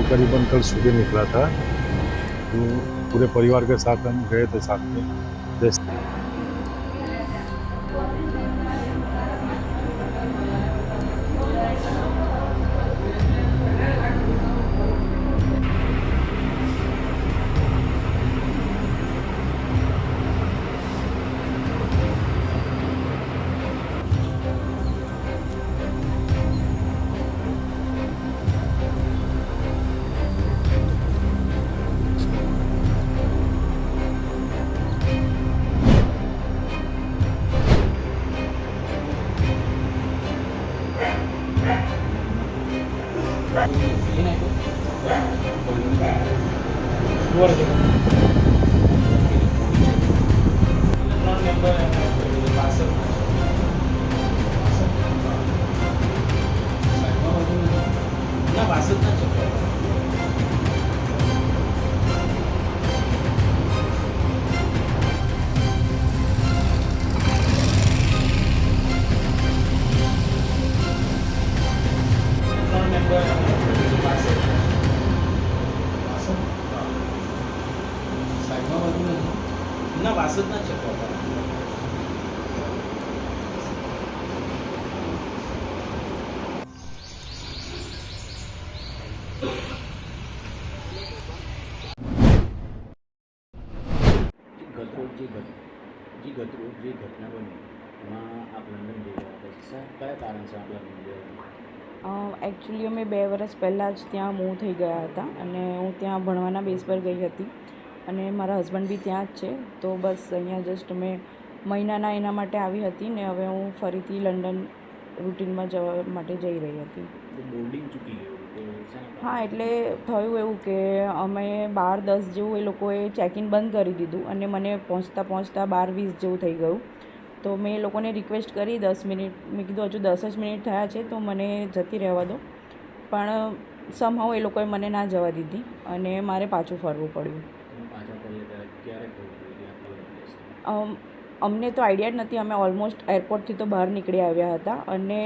यहाँ से तो करीबन कल सुबह निकला था तो पूरे परिवार के साथ हम गए थे साथ में जैसे ના જે ઘટના બની એમાં આપ લંડન જઈ રહ્યા હતા. કયા કારણસર આપ લંડન ગયા એકચ્યુઅલી અમે બે વર્ષ પહેલાં જ ત્યાં મૂવ થઈ ગયા હતા અને હું ત્યાં ભણવાના બેઝ પર ગઈ હતી. અને મારા હસબન્ડ બી ત્યાં જ છે. તો બસ અહીંયા જસ્ટ મેં મહિનાના એના માટે આવી હતી ને હવે હું ફરીથી લંડન રૂટીનમાં જવા માટે જઈ રહી હતી. બોર્ડિંગ ચૂકી ગયું. હા એટલે થયું એવું કે અમે બાર દસ જેવું એ લોકોએ ચેકિન બંધ કરી દીધું અને મને પહોંચતા પહોંચતા બાર વીસ જેવું થઈ ગયું. તો મેં એ લોકોને રિક્વેસ્ટ કરી દસ મિનિટ. મેં કીધું હજુ દસ જ મિનિટ થયા છે તો મને જતી રહેવા દો. પણ સમહાવ એ લોકોએ મને ના જવા દીધી અને મારે પાછું ફરવું પડ્યું. અમને તો આઈડિયા જ નથી. અમે ઓલમોસ્ટ એરપોર્ટથી તો બહાર નીકળી આવ્યા હતા અને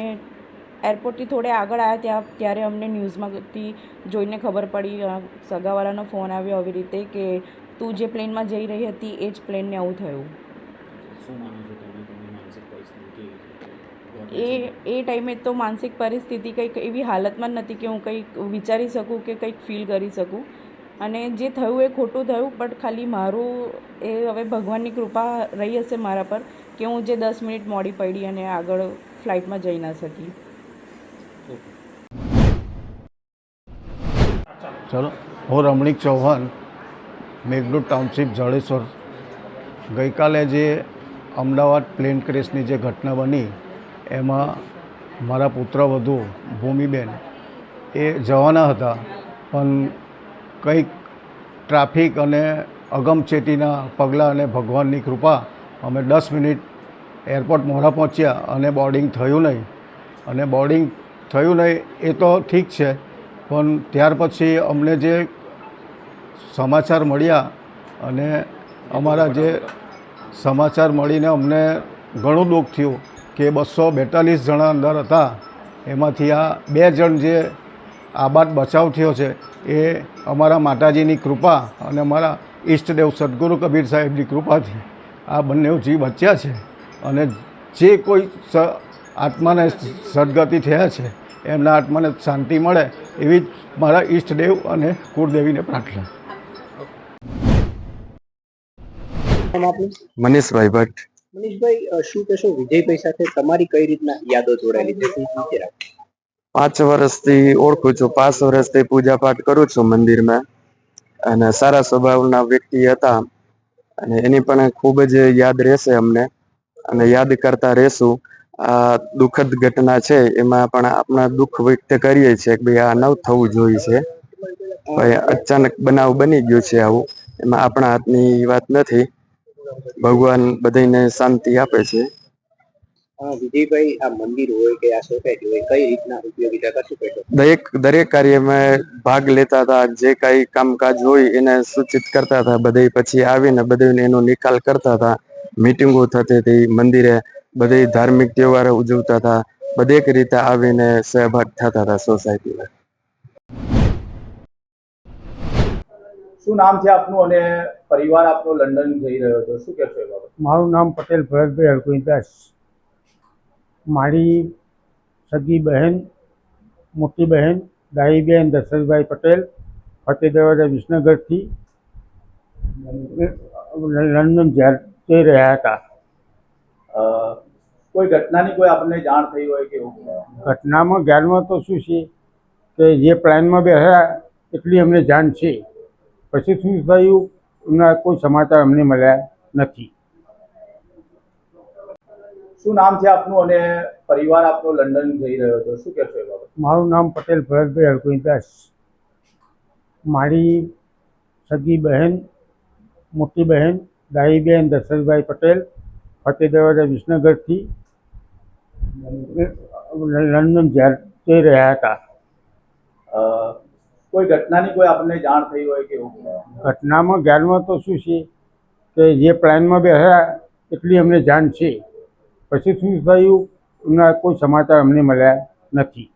એરપોર્ટથી થોડે આગળ આવ્યા ત્યાં ત્યારે અમને ન્યૂઝમાંથી જોઈને ખબર પડી સગાવાળાનો ફોન આવ્યો આવી રીતે કે તું જે પ્લેનમાં જઈ રહી હતી એ જ પ્લેનને આવું થયું. એ એ ટાઈમે તો માનસિક પરિસ્થિતિ કંઈક એવી હાલતમાં જ નથી કે હું કંઈક વિચારી શકું કે કંઈક ફીલ કરી શકું. અને જે થયું એ ખોટું થયું બટ ખાલી મારું એ હવે ભગવાનની કૃપા રહી હશે મારા પર કે હું જે દસ મિનિટ મોડી પડી અને આગળ ફ્લાઇટમાં જઈ ના શકી ઓકે ચલો હું રમણીક ચૌહાણ મેઘદૂત ટાઉનશીપ જળેશ્વર ગઈકાલે જે અમદાવાદ પ્લેન ક્રેશની જે ઘટના બની, એમાં મારા પુત્રવધુ ભૂમિબેન, એ જવાના હતા. પણ કંઈક ટ્રાફિક અને અગમચેતીના પગલાં અને ભગવાનની કૃપા, અમે દસ મિનિટ એરપોર્ટ મોડા પહોંચ્યા અને બોર્ડિંગ થયું નહીં. અને બોર્ડિંગ થયું નહીં એ તો ઠીક છે પણ ત્યાર પછી અમને જે સમાચાર મળ્યા અને અમારા જે સમાચાર મળીને અમને ઘણું દુઃખ થયું કે બસો બેતાલીસ જણા અંદર હતા. એમાંથી આ બે જણ જે આબાદ બચાવ થયો છે એ અમારા માતાજીની કૃપા અને અમારા ઈષ્ટદેવ સદગુરુ કબીર સાહેબની કૃપાથી આ બંને જીવ બચ્યા છે અને જે કોઈ આત્માને સદગતિ થયા છે એમના આત્માને શાંતિ મળે એવી જ મારા ઈષ્ટદેવ અને કુળદેવીને પ્રાર્થના. મનીષભાઈ ભટ્ટ. મનીષભાઈ શું કહેશો? વિજયભાઈ સાથે તમારી કઈ રીતના યાદો જોડાયેલી છે? પાંચ વર્ષથી ઓળખું છું. પાંચ વર્ષથી પૂજા પાઠ કરું છું મંદિરમાં. અને સારા સ્વભાવના વ્યક્તિ હતા. અને એની પણ ખૂબ જ યાદ રહેશે અમને. અને યાદ કરતા રહેશું. આ દુઃખદ ઘટના છે એમાં પણ આપણા દુઃખ વ્યક્ત કરીએ છીએ કે ભાઈ આ ન થવું જોઈએ છે. ભાઈ અચાનક બનાવ બની ગયો છે આવું. એમાં આપણા હાથની વાત નથી. ભગવાન બધાને શાંતિ આપે છે. વિજયભાઈ આ મંદિર હોય કે આ સોસાયટી હોય કઈ રીતના ઉપયોગીતા કરશું કહેશો દરેક દરેક કાર્યમાં ભાગ લેતા હતા જે કઈ કામકાજ હોય એને સૂચિત કરતા હતા. બધે પછી આવીને બધાને એનો નિકાલ કરતા હતા. મીટિંગો થતી હતી મંદિરે બધે ધાર્મિક તહેવારો ઉજવતા હતા. બધેક રીતે આવીને સહભાગ થતા હતા સોસાયટીમાં શું નામ છે આપનું અને પરિવાર આપનો લંડન જઈ રહ્યો હતો? શું કહેશો એ બાબત? મારું નામ પટેલ ભરતભાઈ હરગોઈદાસ મારી સગી બહેન મોટી બહેન દાઈબેન દશરથભાઈ પટેલ ફતેહ દરવાજા વિસનગરથી લંડન જઈ રહ્યા હતા. કોઈ ઘટનાની કોઈ આપણને જાણ થઈ હોય કે ઘટનામાં જ્ઞાનમાં તો શું છે કે જે પ્લાનમાં બેસ્યા એટલી અમને જાણ છે. પછી શું થયું? એમના કોઈ સમાચાર અમને મળ્યા નથી. શું નામ છે આપનું અને પરિવાર આપનો લંડન જઈ રહ્યો હતો? શું કહેશો એ બાબત? મારું નામ પટેલ ભરતભાઈ હરગોઈદાસ મારી સગી બહેન મોટી બહેન દાઈબેન દશરથભાઈ પટેલ ફતેહ દરવાજા વિસનગરથી લંડન જઈ રહ્યા હતા. કોઈ ઘટનાની કોઈ આપણને જાણ થઈ હોય કે ઘટનામાં જ્ઞાનમાં તો શું છે કે જે પ્લાનમાં બેસ્યા એટલી અમને જાણ છે. પછી શું થયું? એમના કોઈ સમાચાર અમને મળ્યા નથી.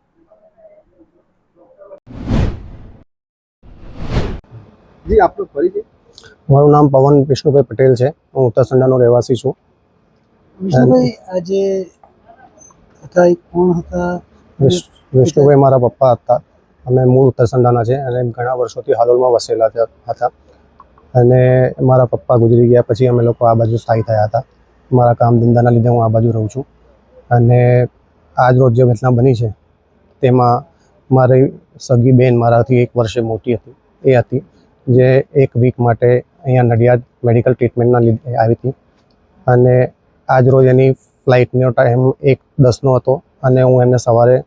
જી આપનો પરિચય? મારું નામ પવન વિષ્ણુભાઈ પટેલ છે. હું ઉત્તરસંડાનો રહેવાસી છું. વિષ્ણુભાઈ આજે હતા એ કોણ હતા? વિષ્ણુભાઈ મારા પપ્પા હતા. અમે મૂળ ઉત્તરસંડાના છે અને ઘણા વર્ષોથી હાલોલમાં વસેલા હતા. અને મારા પપ્પા ગુજરી ગયા પછી અમે લોકો આ બાજુ સ્થાયી થયા હતા. મારા કામ ધંધાના લીધે હું આ બાજુ રહું છું. અને આજ રોજ જે ઘટના બની છે તેમાં મારી સગી બેન મારાથી એક વર્ષે મોટી હતી. એ હતી જે એક વીક માટે અહીંયા નડિયાદ મેડિકલ ટ્રીટમેન્ટના લીધે આવી હતી. અને આજ રોજ એની ફ્લાઇટનો ટાઈમ એક દસનો હતો અને હું એમને સવારે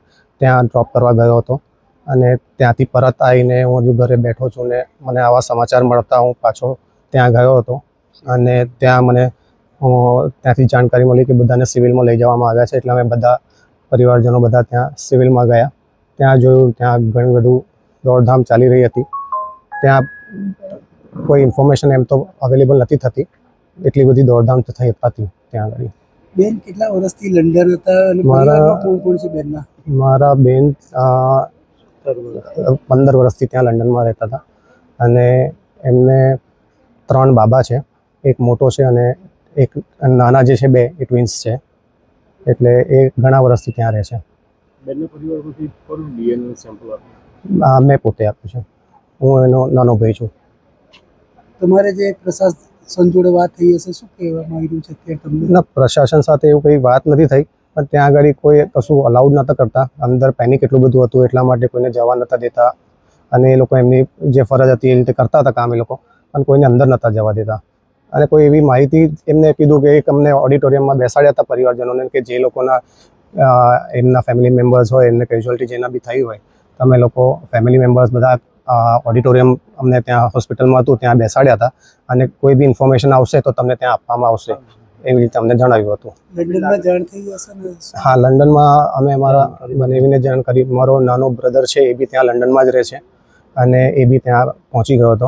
ત્યાં ડ્રોપ કરવા ગયો હતો. અને ત્યાંથી પરત આવીને હું હજુ ઘરે બેઠો છું ને મને આવા સમાચાર મળતા હું પાછો ત્યાં ગયો હતો. અને ત્યાં મને ત્યાંથી જાણકારી મળી કે બધાને સિવિલમાં લઈ જવામાં આવ્યા છે. એટલે અમે બધા પરિવારજનો બધા ત્યાં સિવિલમાં ગયા. ત્યાં જોયું, ત્યાં ઘણું બધું દોડધામ ચાલી રહી હતી. ત્યાં કોઈ ઇન્ફોર્મેશન એમ તો અવેલેબલ નથી થતી. એટલી બધી દોડધામ થઈ હતી ત્યાં આગળ. બેન કેટલા વર્ષથી લંડન હતા અને મારા- કોણ કોણ છે બેનના? મારા બેન પંદર વર્ષથી ત્યાં લંડનમાં રહેતા હતા. અને એમને ત્રણ બાબા છે એક મોટો છે અને એક નાના જે છે બે એ ટ્વિન્સ છે. એટલે એ ઘણા વર્ષથી ત્યાં રહે છે. બંને પરિવારમાંથી કોનું ડીએનએ સેમ્પલ આ મેં પોતે આપ્યું છે. હું એનો નાનો ભાઈ છું. તમારે જે પ્રશાસન જોડે વાત થઈ હશે, શું કહેવામાં આવી છે તમને? પ્રશાસન સાથે એવું કંઈ વાત નથી થઈ, પણ ત્યાં આગળ કોઈ કશું અલાઉડ નહોતા કરતા. અંદર પેનિક એટલું બધું હતું, એટલા માટે કોઈને જવા નહોતા દેતા. અને એ લોકો એમની જે ફરજ હતી એ રીતે કરતા હતા કામ એ લોકો, પણ કોઈને અંદર નહોતા જવા દેતા. અને કોઈ એવી માહિતી એમને કીધું કે એક અમને ઓડિટોરિયમમાં બેસાડ્યા હતા પરિવારજનોને કે જે લોકોના એમના ફેમિલી મેમ્બર્સ હોય, એમને કેઝ્યુઅલ્ટી જેના બી થઈ હોય તમે લોકો ફેમિલી મેમ્બર્સ બધા ઓડિટોરિયમ અમને ત્યાં હોસ્પિટલમાં હતું ત્યાં બેસાડ્યા હતા. અને કોઈ બી ઇન્ફોર્મેશન આવશે તો તમને ત્યાં આપવામાં આવશે. એવી રીતે અમને જણાવ્યું હતું. લંડનમાં જાણ થઈ હશે ને? હા લંડનમાં અમે અમારા બનેવીને જાણ કરી. મારો નાનો બ્રધર છે એ બી ત્યાં લંડનમાં જ રહે છે. અને એ બી ત્યાં પહોંચી ગયો હતો.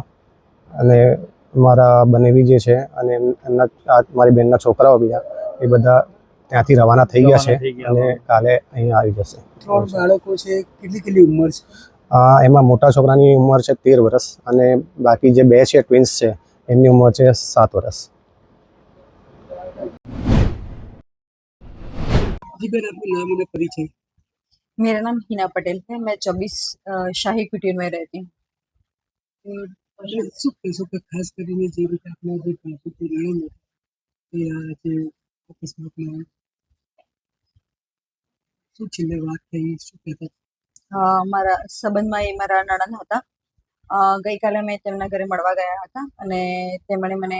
અને મારા બનેવી જે છે અને એમ- એમના મારી બેનના છોકરાઓ બીજા એ બધા ત્યાંથી રવાના થઈ ગયા છે અને કાલે અહીંયા આવી જશે. ત્રણ બાળકો છે કેટલી કેટલી ઉંમર છે? એમાં મોટા છોકરાની ઉંમર છે તેર વર્ષ અને બાકી જે બે છે ટ્વિન્સ છે એમની ઉંમર છે સાત વર્ષ જી બેન આપનું નામ અને પરિચય मेरा नाम हिना पटेल है मैं चौबीस शाही कुटीर में रहती हूँ બેન, શું કહેશો કે ખાસ કરીને જે રીતે આપણા જે બાપુ નણંદ એ આ જે અકસ્માતમાં શું છેલ્લે વાત થઈ શું કહેતા અ, મારા સંબંધમાં એ મારા નણંદ હતા. ગઈકાલે મેં તેમના ઘરે મળવા ગયા હતા અને તેમણે મને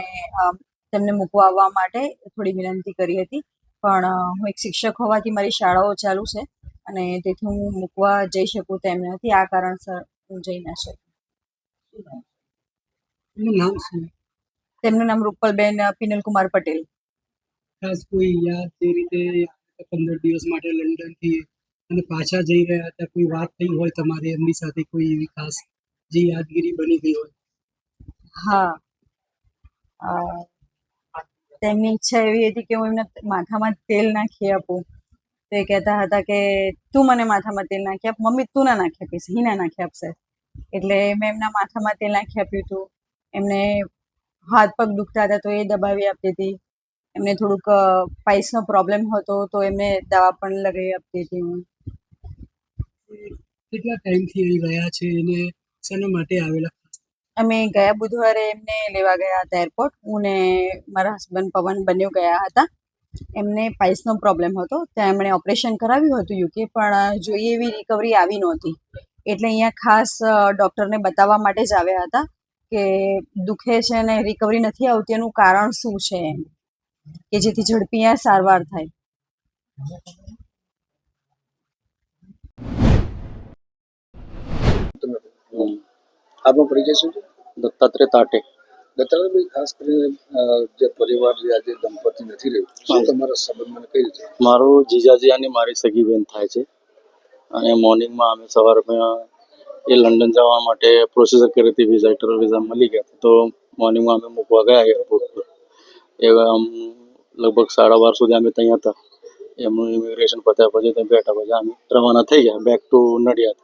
તેમને મૂકવા આવવા માટે થોડી વિનંતી કરી હતી. પણ હું એક શિક્ષક હોવાથી મારી શાળાઓ ચાલુ છે અને તેથી હું મૂકવા જઈ શકું તેમ નથી. આ કારણસર હું જઈ ના શકું. તેમનું નામ રૂપલબેન પિનલકુમાર પટેલ. ખાસ કોઈ યાદ જે રીતે પંદર દિવસ માટે લંડનથી અને પાછા જઈ રહ્યા હતા, કોઈ વાત થઈ હોય તમારી એમની સાથે, કોઈ એવી ખાસ જે યાદગીરી બની ગઈ હોય. હા. તેમની ઈચ્છા એવી હતી કે હું એમને માથામાં તેલ નાખી આપું. તે કહેતા હતા કે, તું મને માથામાં તેલ નાખી આપ. મમ્મી, તું ના નાખી આપીશ, હિના નાખી આપશે. એટલે મેં એમના માથામાં તેલ નાખી આપ્યું હતું. એમને હાથ પગ દુખતા હતા તો એ દબાવી આપતી હતી. એમને થોડુંક પાઇસનો પ્રોબ્લેમ હતો તો એમને દવા પણ લગાવી આપતી હતી. હું કેટલા ટાઈમથી અહીં રહ્યા છે અને શેના માટે આવેલા? અમે ગયા બુધવારે એમને લેવા ગયા હતા એરપોર્ટ હું ને મારા હસબન્ડ પવન બંને ગયા હતા. એમને પાઇસનો પ્રોબ્લેમ હતો. ત્યાં એમણે ઓપરેશન કરાવ્યું હતું યુકે પણ જોઈએ એવી રિકવરી આવી નહોતી. એટલે અહીંયા ખાસ ડૉક્ટરને બતાવવા માટે જ આવ્યા હતા કે દુખે છે ને રિકવરી નથી આવતી એનું કારણ શું છે એમ? કે જેથી ઝડપી અહીંયા સારવાર થાય. આપનો પરિચય શું છે દત્તાત્રેય તાટે દત્તાત્રેય ખાસ કરીને જે પરિવાર જે આજે દંપતી નથી રહ્યું શું તમારા સંબંધમાં કઈ રીતે મારું જીજાજી અને મારી સગી બેન થાય છે. અને મોર્નિંગમાં અમે સવારમાં એ લંડન જવા માટે પ્રોસેસર કરી હતી વિઝાઇટર વિઝા મળી ગયા તો મોર્નિંગમાં અમે મૂકવા ગયા એરપોર્ટ પર. એ આમ લગભગ સાડા બાર સુધી અમે ત્યાં હતા. એમનું ઇમિગ્રેશન પત્યા પછી ત્યાં બેઠા પછી અમે રવાના થઈ ગયા. Back to Nadiad.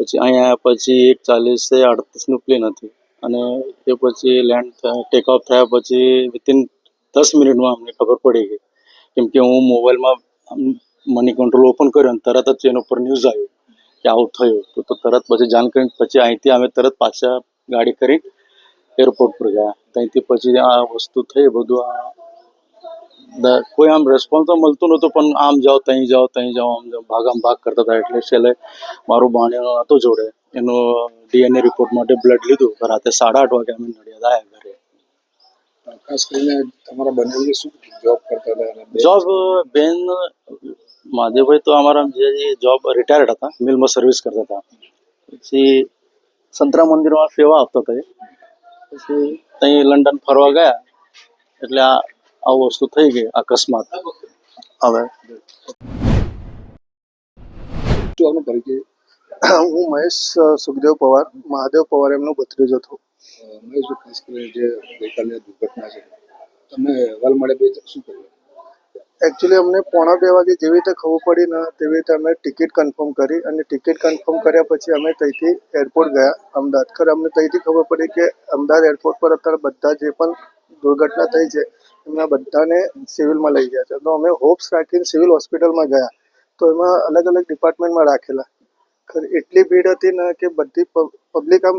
પછી અહીંયા પછી એક ચાલીસે આડત્રીસનું પ્લેન હતી. અને એ પછી લેન્ડ ટેક ઓફ થયા પછી વિતિન દસ મિનિટમાં અમને ખબર પડી ગઈ. કેમ કે હું મોબાઈલમાં મની કંટ્રોલ ઓપન કર્યો અને તરત જ એના ઉપર ન્યૂઝ આવ્યું કે આવું થયું. તો તો તરત પછી જાણ કરીને પછી અહીંથી અમે તરત પાછા ગાડી કરી એરપોર્ટ પર ગયા. ત્યાંથી પછી આ વસ્તુ થઈ, બધું આ કોઈ આમ રેસ્પોન્સ તો મળતું નહોતું પણ આમ જાઓ ત્યાં જાઓ ત્યાં જાઓ આમ જાઓ ભાગ આમ ભાગ કરતા હતા. એટલે છેલ્લે મારું ભાણિયો હતો જોડે. એનો ડીએનએ રિપોર્ટ માટે બ્લડ લીધું. રાતે સાડા આઠ વાગે અમે નડિયાદ આવ્યા ઘરે. ખાસ કરીને તમારા બંને શું જોબ કરતા હતા જોબ બેન? મહાદેવભાઈ તો અમારા જે જોબ રિટાયર્ડ હતા મિલમાં સર્વિસ કરતા હતા. પછી સંતરા મંદિરમાં સેવા આપતા હતા પછી ત્યાં લંડન ફરવા ગયા. એટલે આ આવું વસ્તુ થઈ ગઈ અકસ્માત? હવે. હું મહેશ સુખદેવ પવાર મહાદેવ પવાર એમનો ભત્રીજો હતો મહેશ ખાસ કરીને જે ગઈકાલે દુર્ઘટના છે તમે અહેવાલ મળે બે શું કર્યું એકચ્યુઅલી અમને પોણા બે વાગે જેવી રીતે ખબર પડી ને તેવી રીતે અમે ટિકિટ કન્ફર્મ કરી અને ટિકિટ કન્ફર્મ કર્યા પછી અમે ત્યાંથી એરપોર્ટ ગયા અમદાવાદ. ખરે અમને ત્યાંથી ખબર પડી કે અમદાવાદ એરપોર્ટ પર અત્યારે બધા જે પણ દુર્ઘટના થઈ છે એમના બધાને સિવિલમાં લઈ ગયા છે. તો અમે હોપ્સ રાખીને સિવિલ હોસ્પિટલમાં ગયા. તો એમાં અલગ અલગ ડિપાર્ટમેન્ટમાં રાખેલા. એટલી ભીડ હતી ને કે બધી પબ્લિક આમ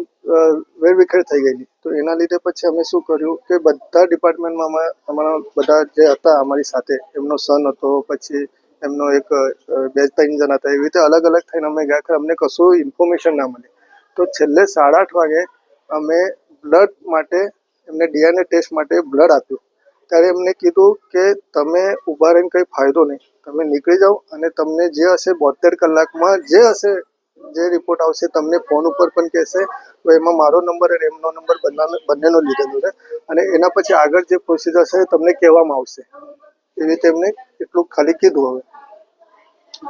વેરવિખેર થઈ ગયેલી. તો એના લીધે પછી અમે શું કર્યું કે બધા ડિપાર્ટમેન્ટમાં અમે, અમારા બધા જે હતા અમારી સાથે, એમનો સન હતો, પછી એમનો એક બે ત્રણ જણ હતા, એવી રીતે અલગ અલગ થઈને અમે ગયા. ખરે, અમને કશું ઇન્ફોર્મેશન ના મળી. તો છેલ્લે સાડા આઠ વાગે અમે બ્લડ માટે, એમને ડીએનએ ટેસ્ટ માટે બ્લડ આપ્યું. ત્યારે એમને કીધું કે તમે ઊભા રહીને કંઈ ફાયદો નહીં. તમે નીકળી જાઓ અને તમને જે હશે બોતેર કલાકમાં જે હશે, જે રિપોર્ટ આવશે તમને ફોન ઉપર પણ કહેશે, તો એમાં મારો નંબર અને એમનો નંબર બંને બંનેનો લીધેલો છે. અને એના પછી આગળ જે પ્રોસિજર છે તમને કહેવામાં આવશે. એવી રીતે એમને એટલું ખાલી કીધું હવે.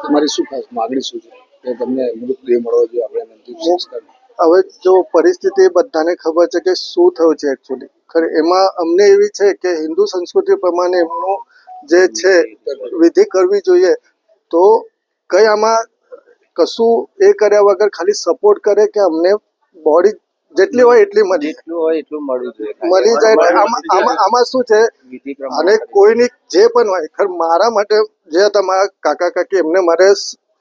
તમારી શું ખાસ માગણી શું છે? કે તમને મૃતદેહ મળવો જોઈએ, આપણે અંતિમ સંસ્કાર હવે જો પરિસ્થિતિ બધાને ખબર છે કે શું થયું છે એકચ્યુઅલી ખરે એમાં અમને એવી છે કે હિન્દુ સંસ્કૃતિ પ્રમાણે એમનું જે છે વિધિ કરવી જોઈએ તો કઈ આમાં કશું એ કર્યા વગર ખાલી સપોર્ટ કરે કે અમને બોડી જેટલી હોય એટલી મળી. જેટલું હોય એટલું મળવું જોઈએ. મળી જાય આમાં આમાં આમાં શું છે? અને કોઈની જે પણ હોય ખર મારા માટે જે હતા મારા કાકા કાકી એમને મારે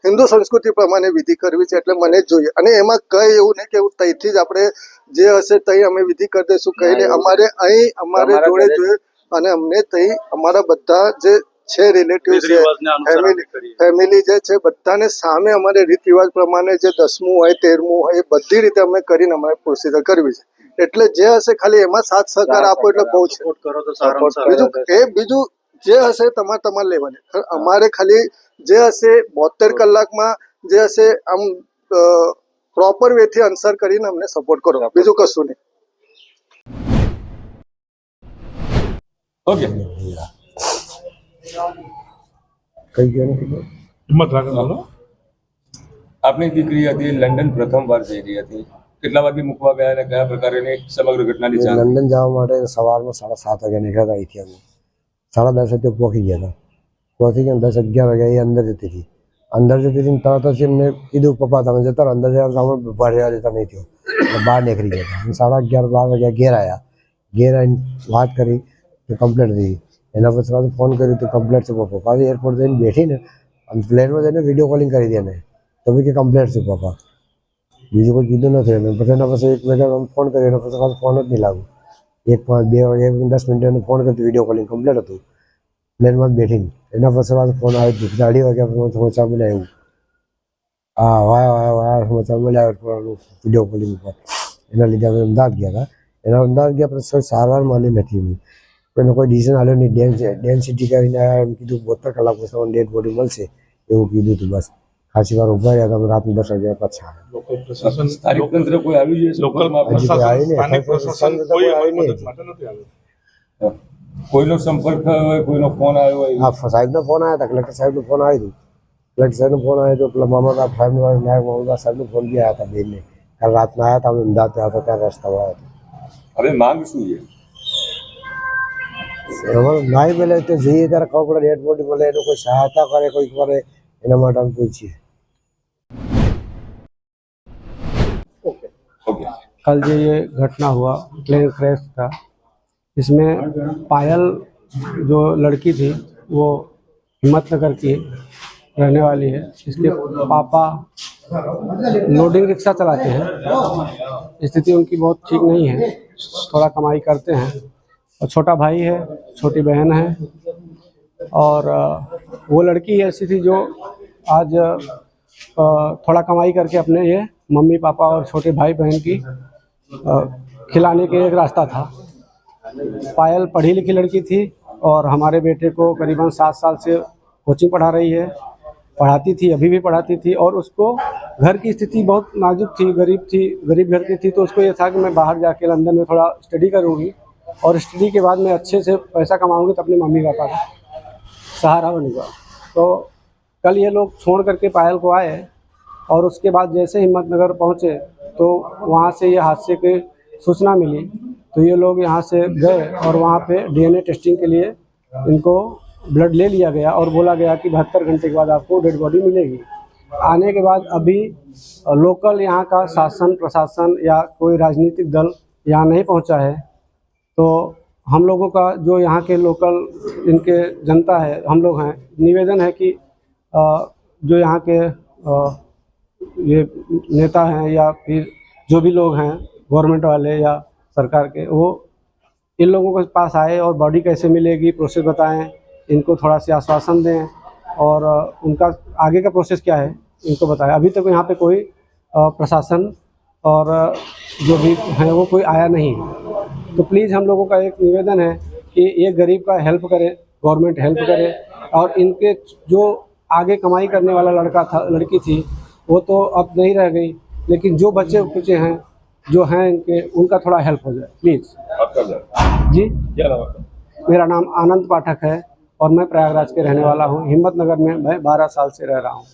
હિન્દુ સંસ્કૃતિ પ્રમાણે વિધિ કરવી છે એટલે મને જ જોઈએ. અને એમાં કઈ એવું નહીં કે એવું જ આપણે જે હશે તઈ અમે વિધિ કરી દઈશું. કઈ નહીં અમારે અહીં અમારે જોડે જોઈએ અને અમને તઈ અમારા બધા જે છે રિલેટિવ છે ફેમિલી ફેમિલી જે છે બધાને સામે અમારે રીત રિવાજ પ્રમાણે જે દસમું હોય તેરમું હોય એ બધી રીતે અમે કરીને અમારે પ્રોસિજર કરવી છે. એટલે જે હશે ખાલી એમાં સાથ સહકાર આપો એટલે બહુ છે. બીજું એ બીજું જે હશે તમારે તમારે લેવાની. અમારે ખાલી જે હશે બોતેર કલાકમાં જે હશે આમ પ્રોપર વેથી આન્સર કરીને અમને સપોર્ટ કરો. બીજું કશું નહીં. ઓકે. કઈ ગયા નથી હિંમત રાખો આપની દીકરી હતી લંડન પ્રથમ વાર જઈ રહી હતી. કેટલા વાગે મૂકવા ગયા અને કયા પ્રકારની સમગ્ર ઘટનાની લંડન જવા માટે સવારમાં સાડા સાત વાગે નીકળ્યા હતા અહીંથી અમે. સાડા દસ વાગે પહોંચી ગયા હતા. પહોંચી ગયા દસ અગિયાર વાગે એ અંદર જતી હતી અંદર જતી હતી તરત જ એમને કીધું, પપ્પા, તમે જતા રહો. અંદર જવા સામે રહેવા દેતા નહીં થયો. બહાર નીકળી ગયા હતા. સાડા અગિયાર, બાર વાગ્યા ઘેર આવ્યા ઘેર આવીને વાત કરી તો કમ્પ્લેટ થઈ એના પછી પાછું ફોન કર્યું તો કમ્પ્લેટ છે, પપ્પા, પાછી એરપોર્ટ જઈને બેઠીને અને પ્લેનમાં જઈને વીડિયો કોલિંગ કરી દે તો બી કે કમ્પ્લેટ છે, પપ્પા. બીજું કોઈ કીધું નથી. એને પછી એના પછી એક મિનિટ ફોન કર્યો, એના પછી ફોન જ નહીં લાગુ. એક પાંચ, બે વાગે, દસ મિનિટ ફોન કર્યો વીડિયો કોલિંગ કમ્પ્લેટ હતું. પ્લેનમાં બેઠીને એના પછી પાછું ફોન આવ્યો અઢી વાગ્યા પછી સમાચાર મળ્યા એવું. હા વાયા વાયા વાયા સમાચાર મળ્યા વીડિયો કોલિંગ ઉપર. એના લીધે અમે અમદાવાદ ગયા હતા. એના અમદાવાદ ગયા પછી સારવાર મળી નથી એની. એનો કોઈ ડિસિઝન આવ્યો નહીં. ડેન્સ ડેન્સિટી કરીને એમ કીધું બોતેર કલાક પછી તમને ડેડ બોડી મળશે એવું કીધું હતું બસ. ખાસી વાર ઊભા રહ્યા તમે રાતનું દસ વાગ્યા પછી. સ્થાનિક કોઈ આવી કોઈ આવી નહીં. કોઈનો સંપર્ક થયો હોય કોઈનો ફોન આવ્યો હોય હા સાહેબનો ફોન આવ્યા હતા કલેક્ટર સાહેબનો ફોન આવ્યો હતો કલેક્ટર સાહેબનો ફોન આવ્યો હતો પેલા મામલદાર સાહેબનો નાયક મામલદાર સાહેબનો ફોન બી આવ્યા હતા બેનને કાલ રાતના આવ્યા હતા અમે અમદાવાદ આવ્યા હતા ત્યાં રસ્તામાં આવ્યા હતા હવે માંગ શું છે અમારે નાઈ મળે તો જઈએ ત્યારે ખબર પડે ડેડ બોડી મળે એનું કોઈ સહાયતા કરે કોઈ કરે એના માટે અમે પૂછીએ ઓકે कल जो ये घटना हुआ प्लेन क्रैश का इसमें पायल जो लड़की थी, वो हिम्मत हिम्मतनगर की रहने वाली है। इसके पापा लोडिंग रिक्शा चलाते हैं। स्थिति उनकी बहुत ठीक नहीं है। थोड़ा कमाई करते हैं। और छोटा भाई है, छोटी बहन है। और वो लड़की ऐसी थी जो आज थोड़ा कमाई करके अपने ये मम्मी पापा और छोटे भाई बहन की खिलाने के एक रास्ता था। पायल पढ़ी लिखी लड़की थी और हमारे बेटे को करीबन सात साल से कोचिंग पढ़ा रही है। पढ़ाती थी, अभी भी पढ़ाती थी और उसको घर की स्थिति बहुत नाजुक थी, गरीब थी, गरीब घर की थी तो उसको ये था कि मैं बाहर जाके लंदन में थोड़ा स्टडी करूँगी और स्टडी के बाद मैं अच्छे से पैसा कमाऊँगी तो अपने मम्मी पापा का सहारा बनूँगा। तो कल ये लोग छोड़ करके पायल को आए और उसके बाद जैसे हिम्मतनगर पहुँचे तो वहाँ से ये हादसे की सूचना मिली तो ये लोग यहाँ से गए और वहाँ पे डीएनए टेस्टिंग के लिए इनको ब्लड ले लिया गया और बोला गया कि बहत्तर घंटे के बाद आपको डेड बॉडी मिलेगी। आने के बाद अभी लोकल यहाँ का शासन, प्रशासन या कोई राजनीतिक दल यहाँ नहीं पहुँचा है। तो हम लोगों का जो यहाँ के लोकल इनके जनता है, हम लोग हैं, निवेदन है कि जो यहाँ के ये नेता हैं या फिर जो भी लोग हैं गवर्नमेंट वाले या सरकार के, वो इन लोगों के पास आए और बॉडी कैसे मिलेगी प्रोसेस बताएँ, इनको थोड़ा सा आश्वासन दें और उनका आगे का प्रोसेस क्या है, इनको बताएँ। अभी तक तो यहाँ पे कोई प्रशासन और जो भी हैं वो कोई आया नहीं। तो प्लीज़ हम लोगों का एक निवेदन है कि ये गरीब का हेल्प करे गवर्नमेंट हेल्प करे और इनके जो आगे कमाई करने वाला लड़का था, लड़की थी, वो तो अब नहीं रह गई, लेकिन जो बच्चे कुचे हैं जो हैं इनके उनका थोड़ा हेल्प हो जाए प्लीज़ जी। मेरा नाम आनंद पाठक है और मैं प्रयागराज के रहने वाला हूँ। हिम्मत नगर में मैं बारह साल से रह रहा हूँ।